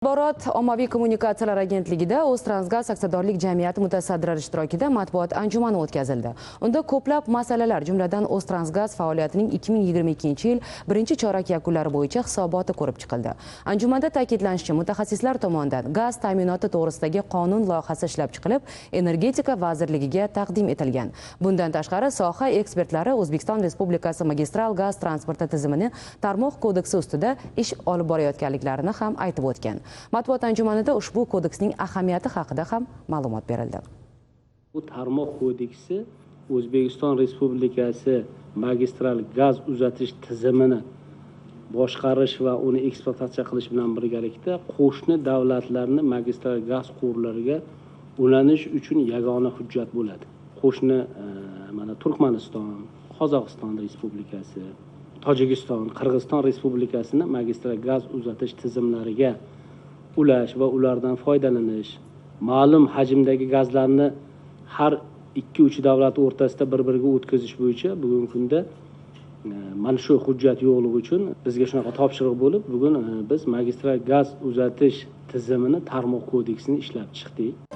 axborot ommaviy kommunikatsiyalar agentligida o'ztransgaz aksiyadorlik jamiyati mutasaddilari ishtirokida matbuot anjumani o'tkazildi. Unda ko'plab masalalar jumladan o'ztransgaz faoliyatining 2022 yil birinchi chorak yakunlari bo'yicha hisoboti ko'rib chiqildi. Anjumanda ta'kidlanishicha mutaxassislar tomonidan gaz ta'minoti to'g'risidagi qonun loyihasi ishlab chiqilib energetika vazirligiga taqdim etilgan. Bundan tashqari soha ekspertlari o'zbekiston respublikasi magistral gaz transporti tizimini tarmoq kodeksi ustida ish olib borayotganliklarini ham aytib o'tgan. Matbuot anjumanida ushbu kodeksning ahamiyati haqida ham ma'lumot berildi. Bu tarmoq kodeksi o'zbekiston respublikasi magistral gaz uzatish tizimini boshqarish va uni ekspluatatsiya qilish bilan birgalikda qo'shni davlatlarni magistral gaz quvurlariga ulanish uchun yagona hujjat bo'ladi. Qo'shni e, mana turkmaniston qozog'iston respublikasi tojikiston qirg'iziston respublikasini magistral gaz uzatish tizimlariga ulash va ulardan foydalanish. Ma'lum hajmdagi gazlarni har ikki uch davlat o'rtasida bir biriga o'tkazish bo'yicha bugungi kunda e, mana shu hujjat yo'qligi uchun bizga shunaqa topshiriq bo'lib bugun e, biz magistral gaz uzatish tizimini tarmoq kodeksini ishlab chiqdik.